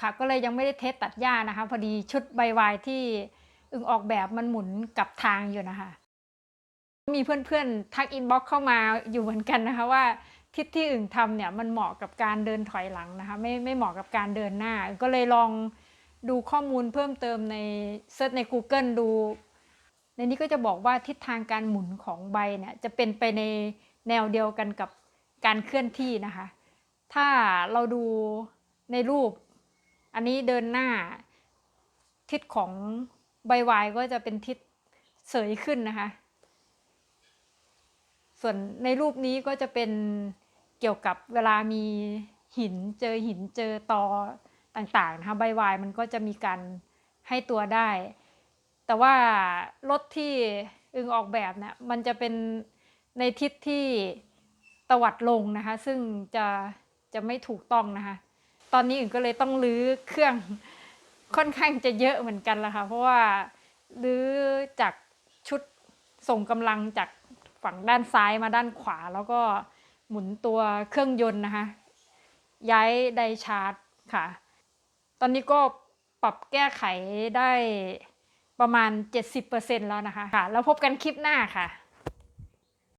ค่ะก็เลยยังไม่ได้เทสตัดหญ้านะคะ พอดีชุดใบวายที่อึงออกแบบมันหมุนกลับทางอยู่นะคะ มีเพื่อนๆทักอินบ็อกเข้ามาอยู่เหมือนกันนะคะว่าทิศที่อึ่งทำเนี่ยมันเหมาะกับการเดินถอยหลังนะคะ ไม่ไม่เหมาะกับการเดินหน้า ก็เลยลองดูข้อมูลเพิ่มเติมในเซิร์ชใน Google ดู ในนี้ก็จะบอกว่าทิศทางการหมุนของใบเนี่ยจะเป็นไปในแนวเดียวกันกับการเคลื่อนที่นะคะ ถ้าเราดูในรูป อันนี้เดินหน้า ทิศของใบวายก็จะเป็นทิศเสยขึ้นนะคะ ส่วนในรูปนี้ก็จะเป็นเกี่ยวกับเวลามีหินเจอหินเจอตอต่างๆนะคะใบวายมันก็จะมีการให้ตัวได้ แต่ว่ารถที่อึงออกแบบเนี่ยมันจะเป็นในทิศที่ตวัดลงนะคะ ซึ่งจะจะไม่ถูกต้องนะคะ ตอนนี้อึงก็เลยต้องรื้อเครื่องค่อนข้างจะเยอะเหมือนกันละค่ะ เพราะว่ารื้อจากชุดส่งกำลังจากฝั่งด้านซ้ายมาด้านขวา แล้วก็หมุนตัวเครื่องยนต์นะคะ ย้ายไดชาร์จค่ะ ตอนนี้ก็ปรับแก้ไขได้ประมาณ 70%แล้วนะคะค่ะ แล้วพบกันคลิปหน้าค่ะ